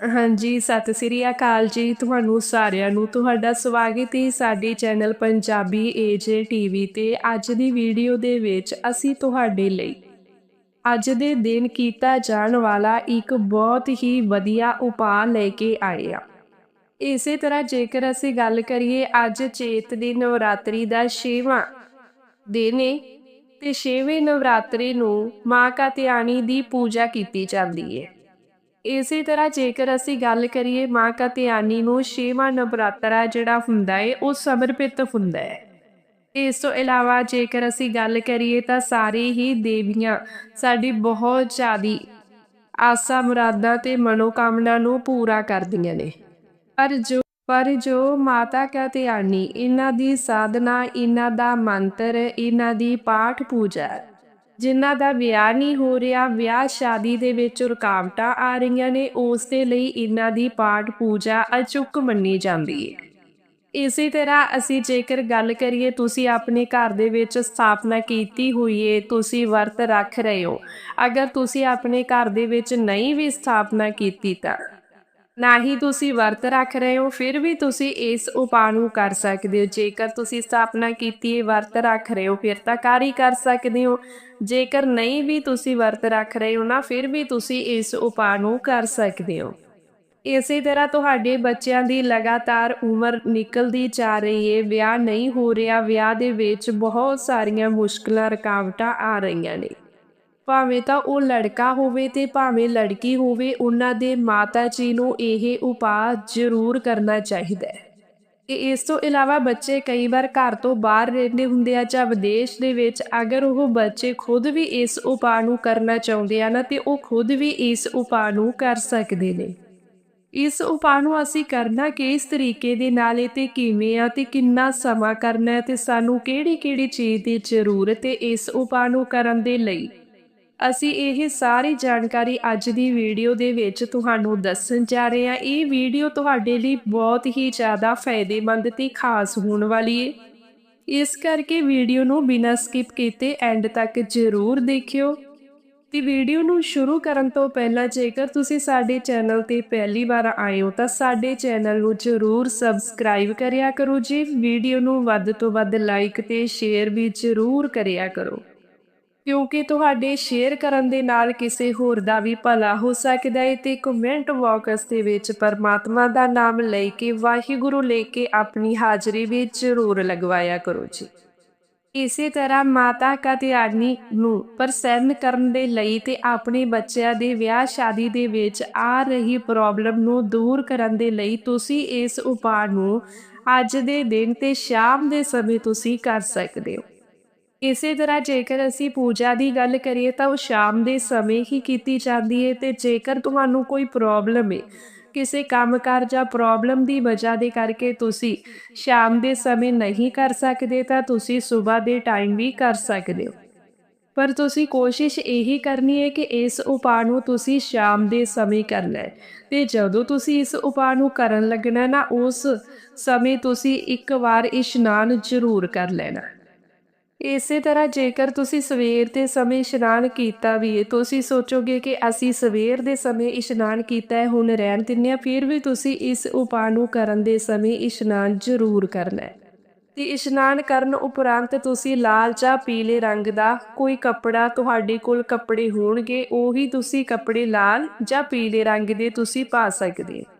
ਹਾਂਜੀ, ਸਤਿ ਸ੍ਰੀ ਅਕਾਲ ਜੀ ਤੁਹਾਨੂੰ ਸਾਰਿਆਂ ਨੂੰ। ਤੁਹਾਡਾ ਸਵਾਗਤ ਹੈ ਸਾਡੇ ਚੈਨਲ ਪੰਜਾਬੀ ਏਜੇ ਟੀਵੀ ਤੇ। ਅੱਜ ਦੀ ਵੀਡੀਓ ਦੇ ਵਿੱਚ ਅਸੀਂ ਤੁਹਾਡੇ ਲਈ ਅੱਜ ਦੇ ਦਿਨ ਕੀਤਾ ਜਾਣ ਵਾਲਾ ਇੱਕ ਬਹੁਤ ਹੀ ਵਧੀਆ ਉਪਾਅ ਲੈ ਕੇ ਆਏ ਆ ਇਸੇ ਤਰ੍ਹਾਂ ਜੇਕਰ ਅਸੀਂ ਗੱਲ ਕਰੀਏ, ਅੱਜ ਚੇਤ ਦੀ ਨਵਰਾਤਰੀ ਦਾ 6ਵਾਂ ਦਿਨ ਏ ਤੇ 6ਵੇਂ ਨਵਰਾਤਰੀ ਨੂੰ ਮਾਂ ਕਾਤਿਆਣੀ ਦੀ ਪੂਜਾ ਕੀਤੀ ਜਾਂਦੀ ਹੈ ਇਸੇ ਤਰ੍ਹਾਂ ਜੇਕਰ ਅਸੀਂ ਗੱਲ ਕਰੀਏ ਮਾਂ ਕਤਿਆਨੀ ਨੂੰ, ਛੇਵਾਂ ਨਵਰਾਤਰਾ ਜਿਹੜਾ ਹੁੰਦਾ ਹੈ ਉਹ ਸਮਰਪਿਤ ਹੁੰਦਾ ਹੈ ਇਸ ਤੋਂ ਇਲਾਵਾ ਜੇਕਰ ਅਸੀਂ ਗੱਲ ਕਰੀਏ ਤਾਂ ਸਾਰੇ ਹੀ ਦੇਵੀਆਂ ਸਾਡੀ ਬਹੁਤ ਜ਼ਿਆਦੀ ਆਸਾ, ਮੁਰਾਦਾਂ ਤੇ ਮਨੋਕਾਮਨਾ ਨੂੰ ਪੂਰਾ ਕਰਦੀਆਂ ਨੇ। ਪਰ ਜੋ ਪਰ ਜੋ ਮਾਤਾ ਕਾਤਿਆਨੀ ਇਹਨਾਂ ਦੀ ਸਾਧਨਾ ਇਹਨਾਂ ਦਾ ਮੰਤਰ ਇਹਨਾਂ ਦੀ ਪਾਠ ਪੂਜਾ ਜਿਨ੍ਹਾਂ ਦਾ ਵਿਆਹ ਨਹੀਂ ਹੋ ਰਿਹਾ, ਵਿਆਹ ਸ਼ਾਦੀ ਦੇ ਵਿੱਚ ਰੁਕਾਵਟਾਂ ਆ ਰਹੀਆਂ ਨੇ, ਉਸ ਦੇ ਲਈ ਇਹਨਾਂ ਦੀ ਪਾਠ ਪੂਜਾ ਅਚੁੱਕ ਮੰਨੀ ਜਾਂਦੀ ਹੈ ਇਸੇ ਤਰ੍ਹਾਂ ਅਸੀਂ ਜੇਕਰ ਗੱਲ ਕਰੀਏ, ਤੁਸੀਂ ਆਪਣੇ ਘਰ ਦੇ ਵਿੱਚ ਸਥਾਪਨਾ ਕੀਤੀ ਹੋਈ ਏ, ਤੁਸੀਂ ਵਰਤ ਰੱਖ ਰਹੇ ਹੋ। ਅਗਰ ਤੁਸੀਂ ਆਪਣੇ ਘਰ ਦੇ ਵਿੱਚ ਨਹੀਂ ਵੀ ਸਥਾਪਨਾ ਕੀਤੀ ਤਾਂ ਨਾ ਹੀ ਤੁਸੀਂ ਵਰਤ ਰੱਖ ਰਹੇ ਹੋ, ਫਿਰ ਵੀ ਤੁਸੀਂ ਇਸ ਉਪਾਅ ਨੂੰ ਕਰ ਸਕਦੇ ਹੋ। ਜੇਕਰ ਤੁਸੀਂ ਸਥਾਪਨਾ ਕੀਤੀ ਹੈ, ਵਰਤ ਰੱਖ ਰਹੇ ਹੋ, ਫਿਰ ਤਾਂ ਕਰ ਹੀ ਕਰ ਸਕਦੇ ਹੋ। ਜੇਕਰ ਨਹੀਂ ਵੀ ਤੁਸੀਂ ਵਰਤ ਰੱਖ ਰਹੇ ਹੋ ਨਾ, ਫਿਰ ਵੀ ਤੁਸੀਂ ਇਸ ਉਪਾਅ ਨੂੰ ਕਰ ਸਕਦੇ ਹੋ। ਇਸੇ ਤਰ੍ਹਾਂ ਤੁਹਾਡੇ ਬੱਚਿਆਂ ਦੀ ਲਗਾਤਾਰ ਉਮਰ ਨਿਕਲਦੀ ਜਾ ਰਹੀ ਹੈ, ਵਿਆਹ ਨਹੀਂ ਹੋ ਰਿਹਾ, ਵਿਆਹ ਦੇ ਵਿੱਚ ਬਹੁਤ ਸਾਰੀਆਂ ਮੁਸ਼ਕਲਾਂ, ਰੁਕਾਵਟਾਂ ਆ ਰਹੀਆਂ ਨੇ। ਭਾਵੇਂ ਤਾਂ ਉਹ ਲੜਕਾ ਹੋਵੇ ਤੇ ਭਾਵੇਂ ਲੜਕੀ ਹੋਵੇ, ਉਹਨਾਂ ਦੇ ਮਾਤਾ ਜੀ ਨੂੰ ਇਹ ਉਪਾਅ ਜ਼ਰੂਰ ਕਰਨਾ ਚਾਹੀਦਾ ਹੈ। ਕਿ ਇਸ ਤੋਂ ਇਲਾਵਾ ਬੱਚੇ ਕਈ ਵਾਰ ਘਰ ਤੋਂ ਬਾਹਰ ਰਹਿੰਦੇ ਹੁੰਦੇ ਆ ਜਾਂ ਵਿਦੇਸ਼ ਦੇ ਵਿੱਚ, ਅਗਰ ਉਹ ਬੱਚੇ ਖੁਦ ਵੀ ਇਸ ਉਪਾਅ ਨੂੰ ਕਰਨਾ ਚਾਹੁੰਦੇ ਆ ਨਾ, ਤੇ ਉਹ ਖੁਦ ਵੀ ਇਸ ਉਪਾਅ ਨੂੰ ਕਰ ਸਕਦੇ ਨੇ। ਇਸ ਉਪਾਅ ਨੂੰ ਅਸੀਂ ਕਰਨਾ ਕਿਸ ਤਰੀਕੇ ਦੇ ਨਾਲ ਇਹ ਤੇ ਕਿਵੇਂ ਆ ਤੇ ਕਿੰਨਾ ਸਮਾਂ ਕਰਨਾ ਹੈ ਤੇ ਸਾਨੂੰ ਕਿਹੜੀ-ਕਿਹੜੀ ਚੀਜ਼ ਦੀ ਜ਼ਰੂਰਤ ਹੈ ਇਸ ਉਪਾਅ ਨੂੰ ਕਰਨ ਦੇ ਲਈ? ਅਸੀਂ ਇਹ ਸਾਰੀ ਜਾਣਕਾਰੀ ਅੱਜ ਦੀ ਵੀਡੀਓ ਦੇ ਵਿੱਚ ਤੁਹਾਨੂੰ ਦੱਸਣ ਜਾ ਰਹੇ ਹਾਂ। ਇਹ ਵੀਡੀਓ ਤੁਹਾਡੇ ਲਈ ਬਹੁਤ ਹੀ ਜ਼ਿਆਦਾ ਫਾਇਦੇਮੰਦ ਤੇ ਖਾਸ ਹੋਣ ਵਾਲੀ ਹੈ ਇਸ ਕਰਕੇ ਵੀਡੀਓ ਨੂੰ ਬਿਨਾਂ ਸਕਿਪ ਕੀਤੇ ਐਂਡ ਤੱਕ ਜ਼ਰੂਰ ਦੇਖਿਓ। ਤੇ ਵੀਡੀਓ ਨੂੰ ਸ਼ੁਰੂ ਕਰਨ ਤੋਂ ਪਹਿਲਾਂ ਜੇਕਰ ਤੁਸੀਂ ਸਾਡੇ ਚੈਨਲ ਤੇ ਪਹਿਲੀ ਵਾਰ ਆਏ ਹੋ ਤਾਂ ਸਾਡੇ ਚੈਨਲ ਨੂੰ ਜ਼ਰੂਰ ਸਬਸਕ੍ਰਾਈਬ ਕਰਿਆ ਕਰੋ ਜੀ ਵੀਡੀਓ ਨੂੰ ਵੱਧ ਤੋਂ ਵੱਧ ਲਾਈਕ ਤੇ ਸ਼ੇਅਰ ਵੀ ਜ਼ਰੂਰ ਕਰਿਆ ਕਰੋ। ਕਿਉਂਕਿ ਤੁਹਾਡੇ ਸ਼ੇਅਰ ਕਰਨ ਦੇ ਨਾਲ ਕਿਸੇ ਹੋਰ ਦਾ ਵੀ ਭਲਾ ਹੋ ਸਕਦਾ ਹੈ ਤੇ ਕਮੈਂਟ ਬਾਕਸ ਦੇ ਵਿੱਚ ਪਰਮਾਤਮਾ ਦਾ ਨਾਮ ਲੈ ਕੇ ਵਾਹਿਗੁਰੂ ਲੈ ਕੇ ਆਪਣੀ ਹਾਜ਼ਰੀ ਵਿੱਚ ਜ਼ਰੂਰ ਲਗਵਾਇਆ ਕਰੋ ਜੀ। ਇਸੇ ਤਰ੍ਹਾਂ ਮਾਤਾ ਕਾਤਿਆਨੀ ਨੂੰ ਪ੍ਰਸੰਨ ਕਰਨ ਦੇ ਲਈ ਤੇ ਆਪਣੇ ਬੱਚਿਆਂ ਦੇ ਵਿਆਹ ਸ਼ਾਦੀ ਦੇ ਵਿੱਚ ਆ ਰਹੀ ਪ੍ਰੋਬਲਮ ਨੂੰ ਦੂਰ ਕਰਨ ਦੇ ਲਈ ਤੁਸੀਂ ਇਸ ਉਪਾਅ ਨੂੰ ਅੱਜ ਦੇ ਦਿਨ ਤੇ ਸ਼ਾਮ ਦੇ ਸਮੇਂ ਤੁਸੀਂ ਕਰ ਸਕਦੇ ਹੋ। ਇਸੇ ਤਰ੍ਹਾਂ ਜੇਕਰ ਅਸੀਂ ਪੂਜਾ ਦੀ ਗੱਲ ਕਰੀਏ ਤਾਂ ਉਹ ਸ਼ਾਮ ਦੇ ਸਮੇਂ ਹੀ ਕੀਤੀ ਜਾਂਦੀ ਹੈ ਤੇ ਜੇਕਰ ਤੁਹਾਨੂੰ ਕੋਈ ਪ੍ਰੋਬਲਮ ਹੈ ਕਿਸੇ ਕੰਮਕਾਰ ਜਾਂ ਪ੍ਰੋਬਲਮ ਦੀ ਵਜ੍ਹਾ ਦੇ ਕਰਕੇ ਤੁਸੀਂ ਸ਼ਾਮ ਦੇ ਸਮੇਂ ਨਹੀਂ ਕਰ ਸਕਦੇ ਤਾਂ ਤੁਸੀਂ ਸਵੇਰ ਦੇ ਟਾਈਮ ਵੀ ਕਰ ਸਕਦੇ ਹੋ। ਪਰ ਤੁਸੀਂ ਕੋਸ਼ਿਸ਼ ਇਹੀ ਕਰਨੀ ਹੈ ਕਿ ਇਸ ਉਪਾਅ ਨੂੰ ਤੁਸੀਂ ਸ਼ਾਮ ਦੇ ਸਮੇਂ ਕਰਨਾ ਹੈ ਤੇ ਜਦੋਂ ਤੁਸੀਂ ਇਸ ਉਪਾਅ ਨੂੰ ਕਰਨ ਲੱਗਣਾ ਨਾ, ਉਸ ਸਮੇਂ ਤੁਸੀਂ ਇੱਕ ਵਾਰ ਇਸ਼ਨਾਨ ਜ਼ਰੂਰ ਕਰ ਲੈਣਾ। ਇਸੇ ਤਰ੍ਹਾਂ ਜੇਕਰ ਤੁਸੀਂ ਸਵੇਰ ਦੇ ਸਮੇਂ ਇਸ਼ਨਾਨ ਕੀਤਾ ਵੀ ਹੈ, ਤੁਸੀਂ ਸੋਚੋਗੇ ਕਿ ਅਸੀਂ ਸਵੇਰ ਦੇ ਸਮੇਂ ਇਸ਼ਨਾਨ ਕੀਤਾ ਹੈ, ਹੁਣ ਰਹਿਣ ਦਿੰਨੇ ਆ ਫਿਰ ਵੀ ਤੁਸੀਂ ਇਸ ਉਪਾਅ ਨੂੰ ਕਰਨ ਦੇ ਸਮੇਂ ਇਸ਼ਨਾਨ ਜ਼ਰੂਰ ਕਰਨਾ ਹੈ। ਤੇ ਇਸ਼ਨਾਨ ਕਰਨ ਉਪਰੰਤ ਤੁਸੀਂ ਲਾਲ ਜਾਂ ਪੀਲੇ ਰੰਗ ਦਾ ਕੋਈ ਕੱਪੜਾ ਤੁਹਾਡੇ ਕੋਲ ਕੱਪੜੇ ਹੋਣਗੇ, ਉਹੀ ਤੁਸੀਂ ਕੱਪੜੇ ਲਾਲ ਜਾਂ ਪੀਲੇ ਰੰਗ ਦੇ ਤੁਸੀਂ ਪਾ ਸਕਦੇ ਹੋ।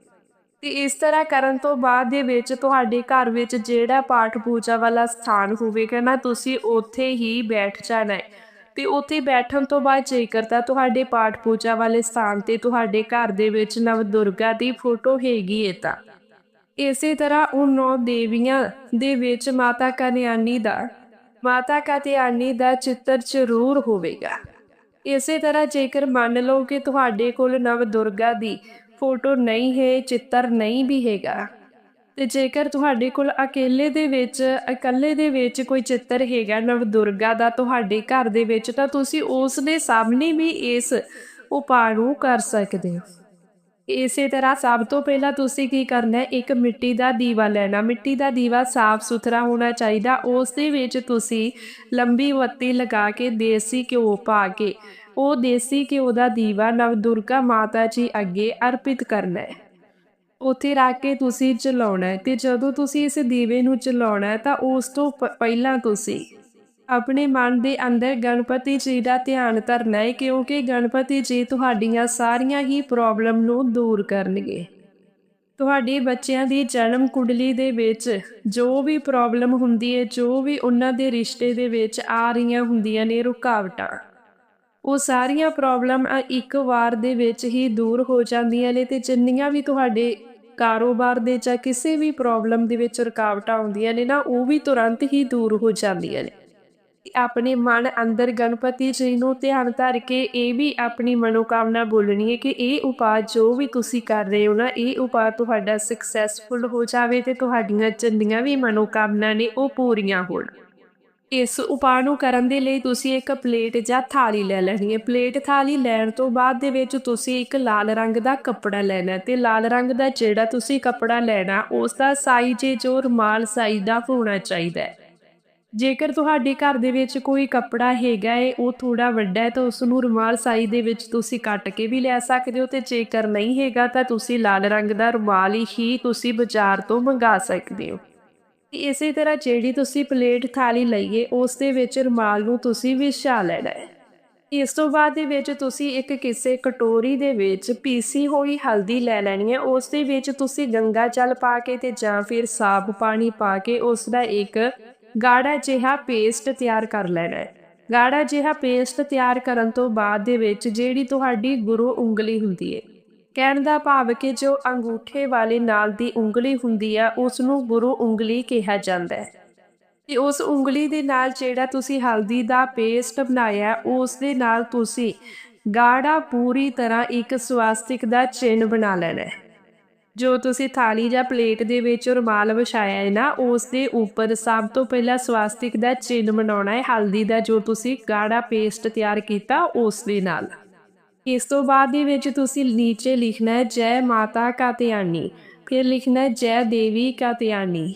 ਤੇ ਇਸ ਤਰ੍ਹਾਂ ਕਰਨ ਤੋਂ ਬਾਅਦ ਦੇ ਵਿੱਚ ਤੁਹਾਡੇ ਘਰ ਵਿੱਚ ਜਿਹੜਾ ਪਾਠ ਪੂਜਾ ਵਾਲਾ ਸਥਾਨ ਹੋਵੇਗਾ ਨਾ, ਤੁਸੀਂ ਉੱਥੇ ਹੀ ਬੈਠ ਜਾਣਾ ਹੈ। ਤੇ ਉੱਥੇ ਬੈਠਣ ਤੋਂ ਬਾਅਦ ਜੇਕਰ ਤਾਂ ਤੁਹਾਡੇ ਪਾਠ ਪੂਜਾ ਵਾਲੇ ਸਥਾਨ ਤੇ ਤੁਹਾਡੇ ਘਰ ਦੇ ਵਿੱਚ ਨਵ ਦੁਰਗਾ ਦੀ ਫੋਟੋ ਹੈਗੀ ਏ ਤਾਂ। ਇਸੇ ਤਰ੍ਹਾਂ ਉਹ ਨੌ ਦੇਵੀਆਂ ਦੇ ਵਿੱਚ ਮਾਤਾ ਕਨਿਆਨੀ ਦਾ, ਮਾਤਾ ਕਾਤਿਆਨੀ ਦਾ ਚਿੱਤਰ ਜ਼ਰੂਰ ਹੋਵੇਗਾ। ਇਸੇ ਤਰ੍ਹਾਂ ਜੇਕਰ ਮੰਨ ਲਓ ਕਿ ਤੁਹਾਡੇ ਕੋਲ ਨਵ ਦੁਰਗਾ ਦੀ ਫੋਟੋ ਨਹੀਂ ਹੈ, ਚਿੱਤਰ ਨਹੀਂ ਵੀ ਹੈਗਾ। ਤੇ ਜੇਕਰ ਤੁਹਾਡੇ ਕੋਲ ਅਕੇਲੇ ਦੇ ਵਿੱਚ, ਇਕੱਲੇ ਦੇ ਵਿੱਚ ਕੋਈ ਚਿੱਤਰ ਹੈਗਾ ਨਵ ਦੁਰਗਾ ਦਾ ਤੁਹਾਡੇ ਘਰ ਦੇ ਵਿੱਚ, ਤਾਂ ਤੁਸੀਂ ਉਸ ਦੇ ਸਾਹਮਣੇ ਵੀ ਇਸ ਉਪਾਅ ਨੂੰ ਕਰ ਸਕਦੇ ਹੋ। ਇਸੇ ਤਰ੍ਹਾਂ ਸਭ ਤੋਂ ਪਹਿਲਾਂ ਤੁਸੀਂ ਕੀ ਕਰਨਾ ਹੈ, ਇੱਕ ਮਿੱਟੀ ਦਾ ਦੀਵਾ ਲੈਣਾ। ਮਿੱਟੀ ਦਾ ਦੀਵਾ ਸਾਫ਼ ਸੁਥਰਾ ਹੋਣਾ ਚਾਹੀਦਾ। ਉਸ ਦੇ ਵਿੱਚ ਤੁਸੀਂ ਲੰਬੀ ਬੱਤੀ ਲਗਾ ਕੇ ਦੇਸੀ ਘਿਓ ਪਾ ਕੇ ਉਹ ਦੇਸੀ ਘਿਓ ਦਾ ਦੀਵਾ ਨਵਦੁਰਗਾ ਮਾਤਾ ਜੀ ਅੱਗੇ ਅਰਪਿਤ ਕਰਨਾ ਹੈ। ਉੱਥੇ ਰੱਖ ਕੇ ਤੁਸੀਂ ਚਲਾਉਣਾ ਹੈ ਤੇ ਜਦੋਂ ਤੁਸੀਂ ਇਸ ਦੀਵੇ ਨੂੰ ਚਲਾਉਣਾ ਤਾਂ ਉਸ ਤੋਂ ਪਹਿਲਾਂ ਤੁਸੀਂ ਆਪਣੇ ਮਨ ਦੇ ਅੰਦਰ ਗਣਪਤੀ ਜੀ ਦਾ ਧਿਆਨ ਧਰਨਾ ਹੈ ਕਿਉਂਕਿ ਗਣਪਤੀ ਜੀ ਤੁਹਾਡੀਆਂ ਸਾਰੀਆਂ ਹੀ ਪ੍ਰੋਬਲਮ ਨੂੰ ਦੂਰ ਕਰਨਗੇ। ਤੁਹਾਡੇ ਬੱਚਿਆਂ ਦੀ ਜਨਮ ਕੁੰਡਲੀ ਦੇ ਵਿੱਚ ਜੋ ਵੀ ਪ੍ਰੋਬਲਮ ਹੁੰਦੀ ਹੈ, ਜੋ ਵੀ ਉਹਨਾਂ ਦੇ ਰਿਸ਼ਤੇ ਦੇ ਵਿੱਚ ਆ ਰਹੀਆਂ ਹੁੰਦੀਆਂ ਨੇ ਰੁਕਾਵਟਾਂ। ਉਹ ਸਾਰੀਆਂ ਪ੍ਰੋਬਲਮ ਇੱਕ ਵਾਰ ਦੇ ਵਿੱਚ ਹੀ ਦੂਰ ਹੋ ਜਾਂਦੀਆਂ ਨੇ ਤੇ ਜਿੰਨੀਆਂ ਵੀ ਤੁਹਾਡੇ ਕਾਰੋਬਾਰ ਦੇ ਜਾਂ ਕਿਸੇ ਵੀ ਪ੍ਰੋਬਲਮ ਦੇ ਵਿੱਚ ਰੁਕਾਵਟਾਂ ਆਉਂਦੀਆਂ ਨੇ ਨਾ, ਉਹ ਵੀ ਤੁਰੰਤ ਹੀ ਦੂਰ ਹੋ ਜਾਂਦੀਆਂ ਨੇ। ਆਪਣੇ ਮਨ ਅੰਦਰ ਗਣਪਤੀ ਜੀ ਨੂੰ ਧਿਆਨ ਧਰ ਕੇ ਇਹ ਵੀ ਆਪਣੀ ਮਨੋਕਾਮਨਾ ਬੋਲਣੀ ਹੈ ਕਿ ਇਹ ਉਪਾਅ ਜੋ ਵੀ ਤੁਸੀਂ ਕਰ ਰਹੇ ਹੋ ਨਾ, ਇਹ ਉਪਾਅ ਤੁਹਾਡਾ ਸਕਸੈਸਫੁਲ ਹੋ ਜਾਵੇ ਤੇ ਤੁਹਾਡੀਆਂ ਜਿੰਨੀਆਂ ਵੀ ਮਨੋਕਾਮਨਾ ਨੇ ਉਹ ਪੂਰੀਆਂ ਹੋਣ। ਇਸ ਉਪਾਅ ਨੂੰ ਕਰਨ ਦੇ ਲਈ ਤੁਸੀਂ ਇੱਕ ਪਲੇਟ ਜਾਂ ਥਾਲੀ ਲੈ ਲੈਣੀ ਹੈ। ਪਲੇਟ ਥਾਲੀ ਲੈਣ ਤੋਂ ਬਾਅਦ ਦੇ ਵਿੱਚ ਤੁਸੀਂ ਇੱਕ ਲਾਲ ਰੰਗ ਦਾ ਕੱਪੜਾ ਲੈਣਾ ਹੈ ਤੇ ਲਾਲ ਰੰਗ ਦਾ ਜਿਹੜਾ ਤੁਸੀਂ ਕੱਪੜਾ ਲੈਣਾ, ਉਸ ਦਾ ਸਾਈਜ਼ ਹੈ ਜੋ ਰੁਮਾਲ ਸਾਈਜ਼ ਦਾ ਹੋਣਾ ਚਾਹੀਦਾ ਹੈ। ਜੇਕਰ ਤੁਹਾਡੇ ਘਰ ਦੇ ਵਿੱਚ ਕੋਈ ਕੱਪੜਾ ਹੈਗਾ ਏ ਉਹ ਥੋੜਾ ਵੱਡਾ ਹੈ ਤਾਂ ਉਸ ਨੂੰ ਰੁਮਾਲ ਸਾਈਜ਼ ਦੇ ਵਿੱਚ ਤੁਸੀਂ ਕੱਟ ਕੇ ਵੀ ਲੈ ਸਕਦੇ ਹੋ ਤੇ ਜੇਕਰ ਨਹੀਂ ਹੈਗਾ ਤਾਂ ਤੁਸੀਂ ਲਾਲ ਰੰਗ ਦਾ ਰੁਮਾਲ ਹੀ ਤੁਸੀਂ ਬਾਜ਼ਾਰ ਤੋਂ ਮੰਗਾ ਸਕਦੇ ਹੋ। ਇਸੇ ਤਰ੍ਹਾਂ ਜਿਹੜੀ ਤੁਸੀਂ ਪਲੇਟ ਥਾਲੀ ਲਈਏ, ਉਸ ਦੇ ਵਿੱਚ ਰੁਮਾਲ ਨੂੰ ਤੁਸੀਂ ਵਿਛਾ ਲੈਣਾ ਹੈ। ਇਸ ਤੋਂ ਬਾਅਦ ਦੇ ਵਿੱਚ ਤੁਸੀਂ ਇੱਕ ਕਿਸੇ ਕਟੋਰੀ ਦੇ ਵਿੱਚ ਪੀਸੀ ਹੋਈ ਹਲਦੀ ਲੈ ਲੈਣੀ ਹੈ। ਉਸ ਦੇ ਵਿੱਚ ਤੁਸੀਂ ਗੰਗਾ ਜਲ ਪਾ ਕੇ ਤੇ ਜਾਂ ਫਿਰ ਸਾਫ਼ ਪਾਣੀ ਪਾ ਕੇ ਉਸ ਦਾ ਇੱਕ ਗਾੜਾ ਜਿਹਾ ਪੇਸਟ ਤਿਆਰ ਕਰ ਲੈਣਾ ਹੈ। ਗਾੜਾ ਜਿਹਾ ਪੇਸਟ ਤਿਆਰ ਕਰਨ ਤੋਂ ਬਾਅਦ ਦੇ ਵਿੱਚ ਜਿਹੜੀ ਤੁਹਾਡੀ ਗੁਰੂ ਉਂਗਲੀ ਹੁੰਦੀ ਹੈ ਕਹਿਣ ਦਾ ਭਾਵ ਕਿ ਜੋ ਅੰਗੂਠੇ ਵਾਲੇ ਨਾਲ ਦੀ ਉਂਗਲੀ ਹੁੰਦੀ ਆ ਉਸ ਨੂੰ ਗੁਰੂ ਉਂਗਲੀ ਕਿਹਾ ਜਾਂਦਾ ਹੈ। ਤੇ ਉਸ ਉਂਗਲੀ ਦੇ ਨਾਲ ਜਿਹੜਾ ਤੁਸੀਂ ਹਲਦੀ ਦਾ ਪੇਸਟ ਬਣਾਇਆ ਉਸ ਦੇ ਨਾਲ ਤੁਸੀਂ ਗਾੜਾ ਪੂਰੀ ਤਰ੍ਹਾਂ ਇੱਕ ਸਵਾਸਤਿਕ ਦਾ ਚਿੰਨ੍ਹ ਬਣਾ ਲੈਣਾ ਹੈ। ਜੋ ਤੁਸੀਂ ਥਾਲੀ ਜਾਂ ਪਲੇਟ ਦੇ ਵਿੱਚ ਰੁਮਾਲ ਵਿਛਾਇਆ ਹੈ ਨਾ ਉਸ ਦੇ ਉੱਪਰ ਸਭ ਤੋਂ ਪਹਿਲਾਂ ਸਵਾਸਤਿਕ ਦਾ ਚਿੰਨ੍ਹ ਬਣਾਉਣਾ ਹੈ। ਹਲਦੀ ਦਾ ਜੋ ਤੁਸੀਂ ਗਾੜਾ ਪੇਸਟ ਤਿਆਰ ਕੀਤਾ ਉਸ ਦੇ ਨਾਲ। ਇਸ ਤੋਂ ਬਾਅਦ ਦੇ ਵਿੱਚ ਤੁਸੀਂ ਨੀਚੇ ਲਿਖਣਾ ਹੈ, ਜੈ ਮਾਤਾ ਕਾਤਿਆਨੀ। ਫਿਰ ਲਿਖਣਾ ਹੈ, ਜੈ ਦੇਵੀ ਕਾਤਿਆਨੀ।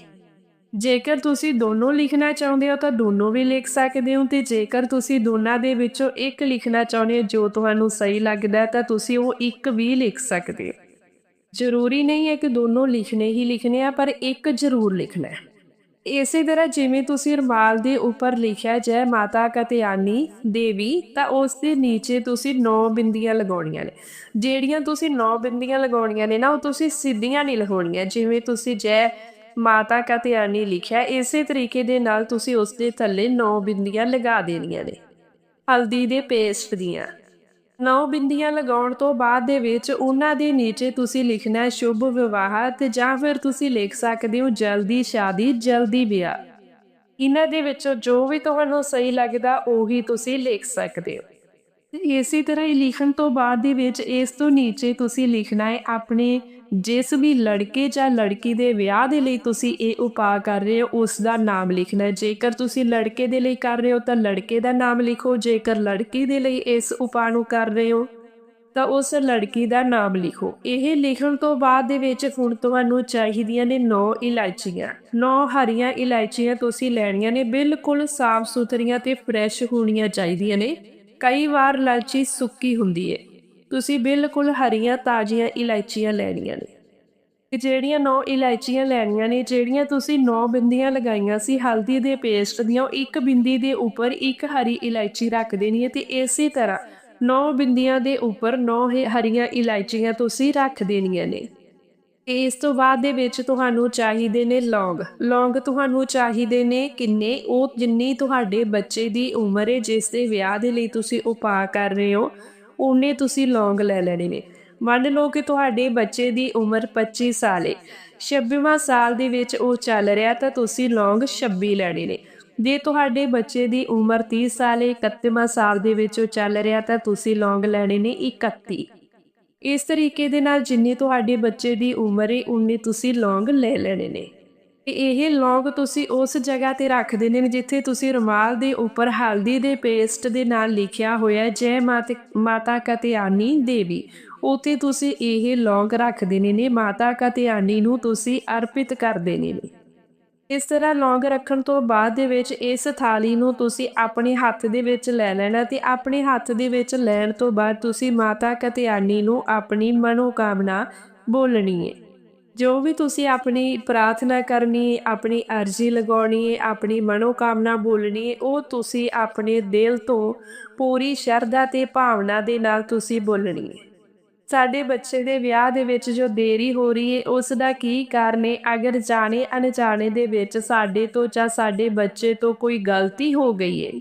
ਜੇਕਰ ਤੁਸੀਂ ਦੋਨੋਂ ਲਿਖਣਾ ਚਾਹੁੰਦੇ ਹੋ ਤਾਂ ਦੋਨੋਂ ਵੀ ਲਿਖ ਸਕਦੇ ਹੋ ਤੇ ਜੇਕਰ ਤੁਸੀਂ ਦੋਨਾਂ ਦੇ ਵਿੱਚੋਂ ਇੱਕ ਲਿਖਣਾ ਚਾਹੁੰਦੇ ਹੋ ਜੋ ਤੁਹਾਨੂੰ ਸਹੀ ਲੱਗਦਾ ਤਾਂ ਤੁਸੀਂ ਉਹ ਇੱਕ ਵੀ ਲਿਖ ਸਕਦੇ ਹੋ। ਜ਼ਰੂਰੀ ਨਹੀਂ ਹੈ ਕਿ ਦੋਨੋਂ ਲਿਖਣੇ ਹੀ ਲਿਖਣੇ ਆ, ਪਰ ਇੱਕ ਜ਼ਰੂਰ ਲਿਖਣਾ ਹੈ। ਇਸੇ ਤਰ੍ਹਾਂ ਜਿਵੇਂ ਤੁਸੀਂ ਰੁਮਾਲ ਦੇ ਉੱਪਰ ਲਿਖਿਆ ਜੈ ਮਾਤਾ ਕਤਿਆਨੀ ਦੇਵੀ, ਤਾਂ ਉਸ ਦੇ ਨੀਚੇ ਤੁਸੀਂ 9 ਬਿੰਦੀਆਂ ਲਗਾਉਣੀਆਂ ਨੇ। ਜਿਹੜੀਆਂ ਤੁਸੀਂ 9 ਬਿੰਦੀਆਂ ਲਗਾਉਣੀਆਂ ਨੇ ਨਾ, ਉਹ ਤੁਸੀਂ ਸਿੱਧੀਆਂ ਨਹੀਂ ਲਗਾਉਣੀਆਂ। ਜਿਵੇਂ ਤੁਸੀਂ ਜੈ ਮਾਤਾ ਕਤਿਆਨੀ ਲਿਖਿਆ, ਇਸੇ ਤਰੀਕੇ ਦੇ ਨਾਲ ਤੁਸੀਂ ਉਸ ਦੇ ਥੱਲੇ 9 ਬਿੰਦੀਆਂ ਲਗਾ ਦੇਣੀਆਂ ਨੇ। ਹਲਦੀ ਦੇ ਪੇਸਟ ਦੀਆਂ। ਨੌ ਬਿੰਦੀਆਂ ਲਗਾਉਣ ਤੋਂ ਬਾਅਦ ਦੇ ਵਿੱਚ ਉਹਨਾਂ ਦੇ ਨੀਚੇ ਤੁਸੀਂ ਲਿਖਣਾ ਸ਼ੁਭ ਵਿਵਾਹ ਤੇ ਜਾਂ ਫਿਰ ਤੁਸੀਂ ਲਿਖ ਸਕਦੇ ਹੋ ਜਲਦੀ ਸ਼ਾਦੀ, ਜਲਦੀ ਵਿਆਹ। ਇਹਨਾਂ ਦੇ ਵਿੱਚੋਂ ਜੋ ਵੀ ਤੁਹਾਨੂੰ ਸਹੀ ਲੱਗਦਾ, ਉਹੀ ਤੁਸੀਂ ਲਿਖ ਸਕਦੇ ਹੋ। ਇਸੇ ਤਰ੍ਹਾਂ ਹੀ ਲਿਖਣ ਤੋਂ ਬਾਅਦ ਦੇ ਵਿੱਚ ਇਸ ਤੋਂ ਨੀਚੇ ਤੁਸੀਂ ਲਿਖਣਾ ਹੈ, ਆਪਣੇ ਜਿਸ ਵੀ ਲੜਕੇ ਜਾਂ ਲੜਕੀ ਦੇ ਵਿਆਹ ਦੇ ਲਈ ਤੁਸੀਂ ਇਹ ਉਪਾਅ ਕਰ ਰਹੇ ਹੋ, ਉਸ ਦਾ ਨਾਮ ਲਿਖਣਾ ਹੈ। ਜੇਕਰ ਤੁਸੀਂ ਲੜਕੇ ਦੇ ਲਈ ਕਰ ਰਹੇ ਹੋ, ਤਾਂ ਲੜਕੇ ਦਾ ਨਾਮ ਲਿਖੋ। ਜੇਕਰ ਲੜਕੀ ਦੇ ਲਈ ਇਸ ਉਪਾਅ ਨੂੰ ਕਰ ਰਹੇ ਹੋ, ਤਾਂ ਉਸ ਲੜਕੀ ਦਾ ਨਾਮ ਲਿਖੋ। ਇਹ ਲਿਖਣ ਤੋਂ ਬਾਅਦ ਦੇ ਵਿੱਚ ਹੁਣ ਤੁਹਾਨੂੰ ਚਾਹੀਦੀਆਂ ਨੇ 9 ਇਲਾਇਚੀਆਂ। 9 ਹਰੀਆਂ ਇਲਾਇਚੀਆਂ ਤੁਸੀਂ ਲੈਣੀਆਂ ਨੇ। ਬਿਲਕੁਲ ਸਾਫ਼ ਸੁਥਰੀਆਂ ਤੇ ਫਰੈਸ਼ ਹੋਣੀਆਂ ਚਾਹੀਦੀਆਂ ਨੇ। ਕਈ ਵਾਰ ਇਲਾਇਚੀ ਸੁੱਕੀ ਹੁੰਦੀ ਹੈ ਤੁਸੀਂ ਬਿਲਕੁਲ ਹਰੀਆਂ, ਤਾਜ਼ੀਆਂ ਇਲਾਇਚੀਆਂ ਲੈਣੀਆਂ ਨੇ। ਜਿਹੜੀਆਂ ਨੌ ਇਲਾਇਚੀਆਂ ਲੈਣੀਆਂ ਨੇ, ਜਿਹੜੀਆਂ ਤੁਸੀਂ ਨੌ ਬਿੰਦੀਆਂ ਲਗਾਈਆਂ ਸੀ, ਹਲਦੀ ਦੇ ਪੇਸਟ ਦੀਆਂ, ਉਹ ਇੱਕ ਬਿੰਦੀ ਦੇ ਉੱਪਰ ਇੱਕ ਹਰੀ ਇਲਾਇਚੀ ਰੱਖ ਦੇਣੀ ਹੈ ਤੇ ਇਸੇ ਤਰ੍ਹਾਂ ਨੌ ਬਿੰਦੀਆਂ ਦੇ ਉੱਪਰ ਨੌ ਹਰੀਆਂ ਇਲਾਇਚੀਆਂ ਤੁਸੀਂ ਰੱਖ ਦੇਣੀਆਂ ਨੇ। ਤੇ ਇਸ ਤੋਂ ਬਾਅਦ ਦੇ ਵਿੱਚ ਤੁਹਾਨੂੰ ਚਾਹੀਦੇ ਨੇ ਲੌਂਗ। ਲੌਂਗ ਤੁਹਾਨੂੰ ਚਾਹੀਦੇ ਨੇ ਕਿੰਨੇ? ਉਹ ਜਿੰਨੀ ਤੁਹਾਡੇ ਬੱਚੇ ਦੀ ਉਮਰ ਹੈ ਜਿਸ ਦੇ ਵਿਆਹ ਦੇ ਲਈ ਤੁਸੀਂ ਉਪਾਅ ਕਰ ਰਹੇ ਹੋ, ਉਹਨੇ ਤੁਸੀਂ ਲੌਂਗ ਲੈ ਲੈਣੇ ਨੇ। ਮੰਨ ਲਓ ਕਿ ਤੁਹਾਡੇ ਬੱਚੇ ਦੀ ਉਮਰ 25 ਸਾਲ ਹੈ 26ਵਾਂ ਸਾਲ ਦੇ ਵਿੱਚ ਉਹ ਚੱਲ ਰਿਹਾ ਤਾਂ ਤੁਸੀਂ ਲੌਂਗ 26 ਲੈਣੇ ਨੇ। ਜੇ ਤੁਹਾਡੇ ਬੱਚੇ ਦੀ ਉਮਰ 30 ਸਾਲ ਹੈ 31ਵਾਂ ਸਾਲ ਦੇ ਵਿੱਚ ਉਹ ਚੱਲ ਰਿਹਾ ਤਾਂ ਤੁਸੀਂ ਲੌਂਗ ਲੈਣੇ ਨੇ 31 ਇਸ ਤਰੀਕੇ ਦੇ ਨਾਲ ਜਿੰਨੀ ਤੁਹਾਡੇ ਬੱਚੇ ਦੀ ਉਮਰ ਹੈ ਉਨੀ ਤੁਸੀਂ ਲੌਂਗ ਲੈ ਲੈਣੇ ਨੇ। ਤੇ ਇਹ ਲੌਂਗ ਤੁਸੀਂ ਉਸ ਜਗ੍ਹਾ ਤੇ ਰੱਖ ਦੇਣੇ ਨੇ ਜਿੱਥੇ ਤੁਸੀਂ ਰੁਮਾਲ ਦੇ ਉੱਪਰ ਹਲਦੀ ਦੇ ਪੇਸਟ ਦੇ ਨਾਲ ਲਿਖਿਆ ਹੋਇਆ ਜੈ ਮਾਤਾ ਮਾਤਾ ਕਤਿਆਨੀ ਦੇਵੀ। ਉਥੇ ਤੁਸੀਂ ਇਹ ਲੌਂਗ ਰੱਖ ਦੇਣੇ ਨੇ, ਮਾਤਾ ਕਤਿਆਨੀ ਨੂੰ ਤੁਸੀਂ ਅਰਪਿਤ ਕਰ ਦੇਣੇ ਨੇ। ਇਸ ਤਰ੍ਹਾਂ ਲੌਂਗ ਰੱਖਣ ਤੋਂ ਬਾਅਦ ਦੇ ਵਿੱਚ ਇਸ ਥਾਲੀ ਨੂੰ ਤੁਸੀਂ ਆਪਣੇ ਹੱਥ ਦੇ ਵਿੱਚ ਲੈ ਲੈਣਾ ਤੇ ਆਪਣੇ ਹੱਥ ਦੇ ਵਿੱਚ ਲੈਣ ਤੋਂ ਬਾਅਦ ਤੁਸੀਂ ਮਾਤਾ ਕਤਿਆਨੀ ਨੂੰ ਆਪਣੀ ਮਨੋਕਾਮਨਾ ਬੋਲਣੀ ਹੈ ਜੋ ਵੀ ਤੁਸੀਂ ਆਪਣੀ ਪ੍ਰਾਰਥਨਾ ਕਰਨੀ, ਆਪਣੀ ਅਰਜ਼ੀ ਲਗਾਉਣੀ ਹੈ ਆਪਣੀ ਮਨੋਕਾਮਨਾ ਬੋਲਣੀ ਹੈ ਉਹ ਤੁਸੀਂ ਆਪਣੇ ਦਿਲ ਤੋਂ ਪੂਰੀ ਸ਼ਰਧਾ ਤੇ ਭਾਵਨਾ ਦੇ ਨਾਲ ਤੁਸੀਂ ਬੋਲਣੀ ਹੈ ਸਾਡੇ ਬੱਚੇ ਦੇ ਵਿਆਹ ਦੇ ਵਿੱਚ ਜੋ ਦੇਰੀ ਹੋ ਰਹੀ ਹੈ ਉਸ ਦਾ ਕੀ ਕਾਰਨ ਹੈ ਅਗਰ ਜਾਣੇ ਅਣਜਾਣੇ ਦੇ ਵਿੱਚ ਸਾਡੇ ਤੋਂ ਜਾਂ ਸਾਡੇ ਬੱਚੇ ਤੋਂ ਕੋਈ ਗਲਤੀ ਹੋ ਗਈ ਹੈ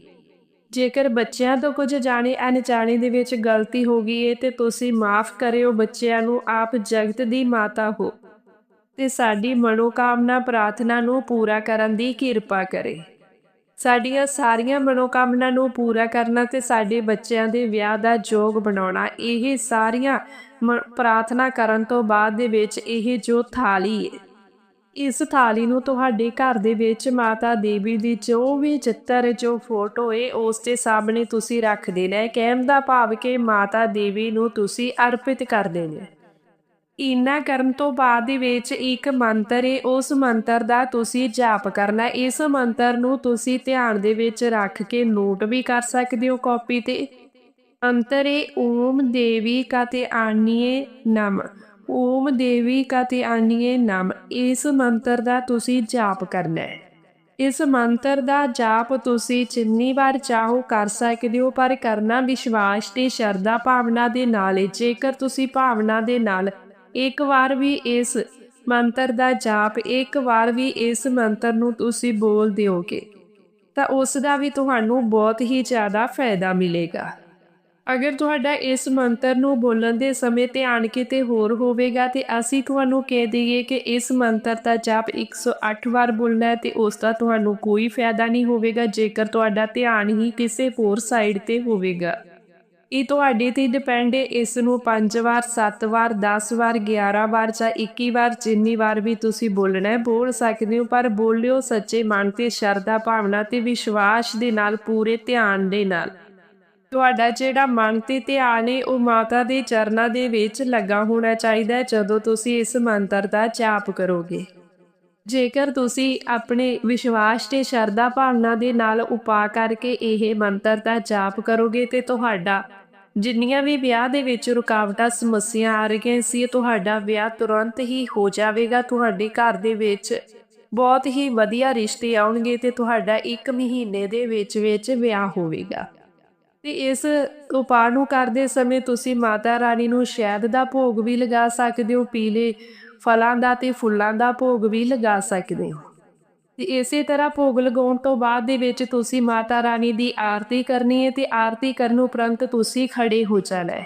ਜੇਕਰ ਬੱਚਿਆਂ ਤੋਂ ਕੁਝ ਜਾਣੇ ਅਣਜਾਣੇ ਦੇ ਵਿੱਚ ਗਲਤੀ ਹੋ ਗਈ ਹੈ ਤੇ ਤੁਸੀਂ ਮਾਫ ਕਰਿਓ ਬੱਚਿਆਂ ਨੂੰ, ਆਪ ਜਗਤ ਦੀ ਮਾਤਾ ਹੋ। ਤੇ ਸਾਡੀ ਮਨੋਕਾਮਨਾ, ਪ੍ਰਾਰਥਨਾ ਨੂੰ ਪੂਰਾ ਕਰਨ ਦੀ ਕਿਰਪਾ ਕਰੇ। ਸਾਡੀਆਂ ਸਾਰੀਆਂ ਮਨੋਕਾਮਨਾ ਨੂੰ ਪੂਰਾ ਕਰਨਾ ਤੇ ਸਾਡੇ ਬੱਚਿਆਂ ਦੇ ਵਿਆਹ ਦਾ ਯੋਗ ਬਣਾਉਣਾ, ਇਹ ਸਾਰੀਆਂ ਮ- ਪ੍ਰਾਰਥਨਾ ਕਰਨ ਤੋਂ ਬਾਅਦ ਦੇ ਵਿੱਚ ਇਹ ਜੋ ਥਾਲੀ ਇਸ ਥਾਲੀ ਨੂੰ ਤੁਹਾਡੇ ਘਰ ਦੇ ਵਿੱਚ ਮਾਤਾ ਦੇਵੀ ਦੀ ਜੋ ਵੀ ਚਿੱਤਰ, ਜੋ ਫੋਟੋ ਏ, ਉਸ ਦੇ ਸਾਹਮਣੇ ਤੁਸੀਂ ਰੱਖ ਦੇਣਾ ਹੈ ਕਹਿਣ ਦਾ ਭਾਵ ਕਿ ਮਾਤਾ ਦੇਵੀ ਨੂੰ ਤੁਸੀਂ ਅਰਪਿਤ ਕਰ ਦੇਣਾ ਇੰਨਾ ਕਰਨ ਤੋਂ ਬਾਅਦ ਦੇ ਵਿੱਚ ਇੱਕ ਮੰਤਰ ਹੈ ਉਸ ਮੰਤਰ ਦਾ ਤੁਸੀਂ ਜਾਪ ਕਰਨਾ ਇਸ ਮੰਤਰ ਨੂੰ ਤੁਸੀਂ ਧਿਆਨ ਦੇ ਵਿੱਚ ਰੱਖ ਕੇ ਨੋਟ ਵੀ ਕਰ ਸਕਦੇ ਹੋ ਕਾਪੀ ਤੇ। ਅੰਤਰੇ ਓਮ ਦੇਵੀ ਕਤੇ ਆਨੀਏ ਨਮ। ਓਮ ਦੇਵੀ ਕਤੇ ਆਨੀਏ ਨਮ। ਇਸ ਮੰਤਰ ਦਾ ਤੁਸੀਂ ਜਾਪ ਕਰਨਾ ਹੈ ਇਸ ਮੰਤਰ ਦਾ ਜਾਪ ਤੁਸੀਂ ਜਿੰਨੀ ਵਾਰ ਚਾਹੋ ਕਰ ਸਕਦੇ ਹੋ, ਪਰ ਕਰਨਾ ਵਿਸ਼ਵਾਸ ਤੇ ਸ਼ਰਧਾ ਭਾਵਨਾ ਦੇ ਨਾਲ ਹੈ ਜੇਕਰ ਤੁਸੀਂ ਭਾਵਨਾ ਦੇ ਨਾਲ ਇੱਕ ਵਾਰ ਵੀ ਇਸ ਮੰਤਰ ਦਾ ਜਾਪ, ਇੱਕ ਵਾਰ ਵੀ ਇਸ ਮੰਤਰ ਨੂੰ ਤੁਸੀਂ ਬੋਲ ਦਿਓਗੇ, ਤਾਂ ਉਸ ਦਾ ਵੀ ਤੁਹਾਨੂੰ ਬਹੁਤ ਹੀ ਜ਼ਿਆਦਾ ਫਾਇਦਾ ਮਿਲੇਗਾ। ਅਗਰ ਤੁਹਾਡਾ ਇਸ ਮੰਤਰ ਨੂੰ ਬੋਲਣ ਦੇ ਸਮੇਂ ਧਿਆਨ ਕਿਤੇ ਹੋਰ ਹੋਵੇਗਾ, ਤੇ ਅਸੀਂ ਤੁਹਾਨੂੰ ਕਹਿ ਦਈਏ ਕਿ ਇਸ ਮੰਤਰ ਦਾ ਜਾਪ 108 ਵਾਰ ਬੋਲਣਾ ਹੈ, ਤੇ ਉਸ ਦਾ ਤੁਹਾਨੂੰ ਕੋਈ ਫਾਇਦਾ ਨਹੀਂ ਹੋਵੇਗਾ, ਜੇਕਰ ਤੁਹਾਡਾ ਧਿਆਨ ਹੀ ਕਿਸੇ ਹੋਰ ਸਾਈਡ ਤੇ ਹੋਵੇਗਾ। ਇਹ ਤੁਹਾਡੇ ਤੇ ਡਿਪੈਂਡ ਹੈ ਇਸ ਨੂੰ 5 ਵਾਰ 7 ਵਾਰ 10 ਵਾਰ 11 ਵਾਰ ਜਾਂ 21 ਵਾਰ, ਜਿੰਨੀ ਵਾਰ ਵੀ ਤੁਸੀਂ ਬੋਲਣਾ ਹੈ, ਬੋਲ ਸਕਦੇ ਹੋ। ਪਰ ਬੋਲਿਓ ਸੱਚੇ ਮਨ ਤੇ, ਸ਼ਰਧਾ ਭਾਵਨਾ ਤੇ, ਵਿਸ਼ਵਾਸ ਦੇ ਨਾਲ, ਪੂਰੇ ਧਿਆਨ ਦੇ ਨਾਲ। ਤੁਹਾਡਾ ਜਿਹੜਾ ਮਨ ਤੇ ਧਿਆਨ ਹੈ, ਉਹ ਮਾਤਾ ਦੇ ਚਰਨਾਂ ਦੇ ਵਿੱਚ ਲੱਗਾ ਹੋਣਾ ਚਾਹੀਦਾ ਹੈ, ਜਦੋਂ ਤੁਸੀਂ ਇਸ ਮੰਤਰ ਦਾ ਜਾਪ ਕਰੋਗੇ। ਜੇਕਰ ਤੁਸੀਂ ਆਪਣੇ ਵਿਸ਼ਵਾਸ ਤੇ, ਸ਼ਰਧਾ ਭਾਵਨਾ ਦੇ ਨਾਲ ਉਪਾਅ ਕਰਕੇ ਇਹ ਮੰਤਰ ਦਾ ਜਾਪ ਕਰੋਗੇ ਤੇ ਤੁਹਾਡਾ ਜਿੰਨੀਆਂ ਵੀ ਵਿਆਹ ਦੇ ਵਿੱਚ ਰੁਕਾਵਟਾਂ, ਸਮੱਸਿਆ ਆ ਰਹੀਆਂ ਸੀ ਤੁਹਾਡਾ ਵਿਆਹ ਤੁਰੰਤ ਹੀ ਹੋ ਜਾਵੇਗਾ। ਤੁਹਾਡੇ ਘਰ ਦੇ ਵਿੱਚ ਬਹੁਤ ਹੀ ਵਧੀਆ ਰਿਸ਼ਤੇ ਆਉਣਗੇ ਤੇ ਤੁਹਾਡਾ 1 ਮਹੀਨੇ ਦੇ ਵਿੱਚ ਵਿੱਚ ਵਿਆਹ ਹੋਵੇਗਾ। ਤੇ ਇਸ ਉਪਾਅ ਨੂੰ ਕਰਦੇ ਸਮੇਂ ਤੁਸੀਂ ਮਾਤਾ ਰਾਣੀ ਨੂੰ ਸ਼ਹਿਦ ਦਾ ਭੋਗ ਵੀ ਲਗਾ ਸਕਦੇ ਹੋ, ਪੀਲੇ ਫਲਾਂ ਦਾ ਤੇ ਫੁੱਲਾਂ ਦਾ ਭੋਗ ਵੀ ਲਗਾ ਸਕਦੇ ਹੋ। ਤੇ ਇਸੇ ਤਰ੍ਹਾਂ ਭੋਗ ਲਗਾਉਣ ਤੋਂ ਬਾਅਦ ਦੇ ਵਿੱਚ ਤੁਸੀਂ ਮਾਤਾ ਰਾਣੀ ਦੀ ਆਰਤੀ ਕਰਨੀ ਹੈ ਤੇ ਆਰਤੀ ਕਰਨ ਉਪਰੰਤ ਤੁਸੀਂ ਖੜੇ ਹੋ ਜਾਣਾ ਹੈ।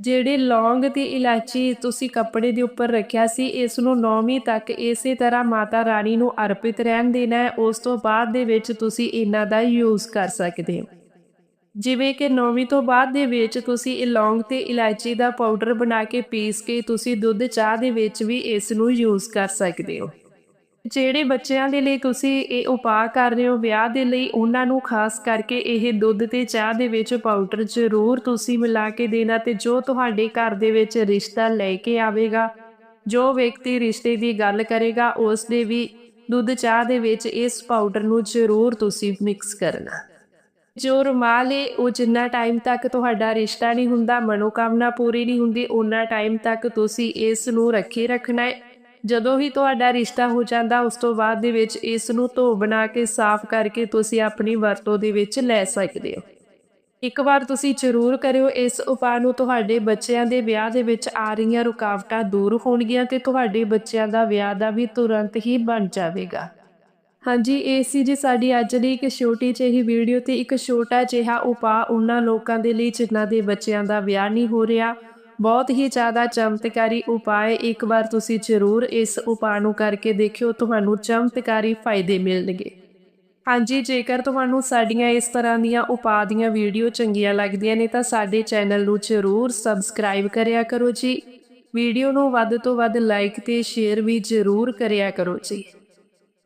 ਜਿਹੜੇ ਲੌਂਗ ਤੇ ਇਲਾਚੀ ਤੁਸੀਂ ਕੱਪੜੇ ਦੇ ਉੱਪਰ ਰੱਖਿਆ ਸੀ, ਇਸ ਨੂੰ ਨੌਵੀਂ ਤੱਕ ਇਸੇ ਤਰ੍ਹਾਂ ਮਾਤਾ ਰਾਣੀ ਨੂੰ ਅਰਪਿਤ ਰਹਿਣ ਦੇਣਾ ਹੈ। ਉਸ ਤੋਂ ਬਾਅਦ ਦੇ ਵਿੱਚ ਤੁਸੀਂ ਇਹਨਾਂ ਦਾ ਯੂਜ਼ ਕਰ ਸਕਦੇ ਹੋ। ਜਿਵੇਂ ਕਿ ਨੌਵੀਂ ਤੋਂ ਬਾਅਦ ਦੇ ਵਿੱਚ ਤੁਸੀਂ ਇਹ ਲੌਂਗ ਤੇ ਇਲਾਇਚੀ ਦਾ ਪਾਊਡਰ ਬਣਾ ਕੇ ਪੀਸ ਕੇ ਤੁਸੀਂ ਦੁੱਧ ਚਾਹ ਦੇ ਵਿੱਚ ਵੀ ਇਸ ਨੂੰ ਯੂਜ਼ ਕਰ ਸਕਦੇ ਹੋ। ਜਿਹੜੇ ਬੱਚਿਆਂ ਦੇ ਲਈ ਤੁਸੀਂ ਇਹ ਉਪਾਅ ਕਰ ਰਹੇ ਹੋ ਵਿਆਹ ਦੇ ਲਈ, ਉਹਨਾਂ ਨੂੰ ਖਾਸ ਕਰਕੇ ਇਹ ਦੁੱਧ ਤੇ ਚਾਹ ਦੇ ਵਿੱਚ ਪਾਊਡਰ ਜ਼ਰੂਰ ਤੁਸੀਂ ਮਿਲਾ ਕੇ ਦੇਣਾ ਤੇ ਜੋ ਤੁਹਾਡੇ ਘਰ ਦੇ ਵਿੱਚ ਰਿਸ਼ਤਾ ਲੈ ਕੇ ਆਵੇਗਾ, ਜੋ ਵਿਅਕਤੀ ਰਿਸ਼ਤੇ ਦੀ ਗੱਲ ਕਰੇਗਾ ਉਸ ਦੇ ਵੀ ਦੁੱਧ ਚਾਹ ਦੇ ਵਿੱਚ ਇਸ ਪਾਊਡਰ ਨੂੰ ਜ਼ਰੂਰ ਤੁਸੀਂ ਮਿਕਸ ਕਰਨਾ। ਜੋ ਰੁਮਾਲ ਏ, ਉਹ ਜਿੰਨਾ ਟਾਈਮ ਤੱਕ ਤੁਹਾਡਾ ਰਿਸ਼ਤਾ ਨਹੀਂ ਹੁੰਦਾ, ਮਨੋਕਾਮਨਾ ਪੂਰੀ ਨਹੀਂ ਹੁੰਦੀ ਉਹਨਾਂ ਟਾਈਮ ਤੱਕ ਤੁਸੀਂ ਇਸ ਨੂੰ ਰੱਖੇ ਰੱਖਣਾ ਹੈ ਜਦੋਂ ਹੀ ਤੁਹਾਡਾ ਰਿਸ਼ਤਾ ਹੋ ਜਾਂਦਾ, ਉਸ ਤੋਂ ਬਾਅਦ ਦੇ ਵਿੱਚ ਇਸ ਨੂੰ ਧੋ ਬਣਾ ਕੇ ਸਾਫ਼ ਕਰਕੇ ਤੁਸੀਂ ਆਪਣੀ ਵਰਤੋਂ ਦੇ ਵਿੱਚ ਲੈ ਸਕਦੇ ਹੋ। ਇੱਕ ਵਾਰ ਤੁਸੀਂ ਜ਼ਰੂਰ ਕਰਿਓ, ਇਸ ਉਪਾਅ ਨੂੰ ਤੁਹਾਡੇ ਬੱਚਿਆਂ ਦੇ ਵਿਆਹ ਦੇ ਵਿੱਚ ਆ ਰਹੀਆਂ ਰੁਕਾਵਟਾਂ ਦੂਰ ਹੋਣਗੀਆਂ ਤੇ ਤੁਹਾਡੇ ਬੱਚਿਆਂ ਦਾ ਵਿਆਹ ਦਾ ਵੀ ਤੁਰੰਤ ਹੀ ਬਣ ਜਾਵੇਗਾ। ਹਾਂਜੀ, ਇਹ ਸੀ ਜੀ ਸਾਡੀ ਅੱਜ ਦੀ ਇੱਕ ਛੋਟੀ ਜਿਹੀ ਵੀਡੀਓ ਤੇ ਇੱਕ ਛੋਟਾ ਜਿਹਾ ਉਪਾਅ, ਉਹਨਾਂ ਲੋਕਾਂ ਦੇ ਲਈ ਜਿਨ੍ਹਾਂ ਦੇ ਬੱਚਿਆਂ ਦਾ ਵਿਆਹ ਨਹੀਂ ਹੋ ਰਿਹਾ। ਬਹੁਤ ਹੀ ਜ਼ਿਆਦਾ ਚਮਤਕਾਰੀ ਉਪਾਅ ਇੱਕ ਵਾਰ ਤੁਸੀਂ ਜ਼ਰੂਰ ਇਸ ਉਪਾਅ ਨੂੰ ਕਰਕੇ ਦੇਖਿਓ, ਤੁਹਾਨੂੰ ਚਮਤਕਾਰੀ ਫਾਇਦੇ ਮਿਲਣਗੇ। ਹਾਂਜੀ, ਜੇਕਰ ਤੁਹਾਨੂੰ ਸਾਡੀਆਂ ਇਸ ਤਰ੍ਹਾਂ ਦੀਆਂ ਉਪਾਅ ਦੀਆਂ ਵੀਡੀਓ ਚੰਗੀਆਂ ਲੱਗਦੀਆਂ ਨੇ, ਤਾਂ ਸਾਡੇ ਚੈਨਲ ਨੂੰ ਜ਼ਰੂਰ ਸਬਸਕ੍ਰਾਈਬ ਕਰਿਆ ਕਰੋ ਜੀ। ਵੀਡੀਓ ਨੂੰ ਵੱਧ ਤੋਂ ਵੱਧ ਲਾਈਕ ਤੇ ਸ਼ੇਅਰ ਵੀ ਜ਼ਰੂਰ ਕਰਿਆ ਕਰੋ ਜੀ।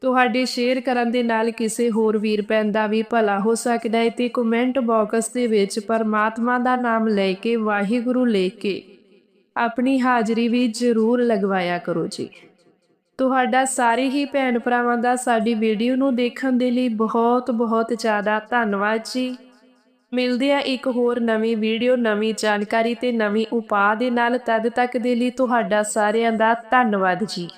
ਤੁਹਾਡੇ ਸ਼ੇਅਰ ਕਰਨ ਦੇ ਨਾਲ ਕਿਸੇ ਹੋਰ ਵੀਰ ਭੈਣ ਦਾ ਵੀ ਭਲਾ ਹੋ ਸਕਦਾ ਹੈ ਤੇ ਕਮੈਂਟ ਬਾਕਸ ਦੇ ਵਿੱਚ ਪਰਮਾਤਮਾ ਦਾ ਨਾਮ ਲੈ ਕੇ, ਵਾਹਿਗੁਰੂ ਲੈ ਕੇ ਆਪਣੀ ਹਾਜ਼ਰੀ ਵੀ ਜ਼ਰੂਰ ਲਗਵਾਇਆ ਕਰੋ ਜੀ। ਤੁਹਾਡਾ ਸਾਰੇ ਹੀ ਭੈਣ ਭਰਾਵਾਂ ਦਾ ਸਾਡੀ ਵੀਡੀਓ ਨੂੰ ਦੇਖਣ ਦੇ ਲਈ ਬਹੁਤ ਬਹੁਤ ਜ਼ਿਆਦਾ ਧੰਨਵਾਦ ਜੀ। ਮਿਲਦੇ ਆ ਇੱਕ ਹੋਰ ਨਵੀਂ ਵੀਡੀਓ ਨਵੀਂ ਜਾਣਕਾਰੀ ਤੇ ਨਵੀਂ ਉਪਾਅ ਦੇ ਨਾਲ ਤਦ ਤੱਕ ਦੇ ਲਈ ਤੁਹਾਡਾ ਸਾਰਿਆਂ ਦਾ ਧੰਨਵਾਦ ਜੀ।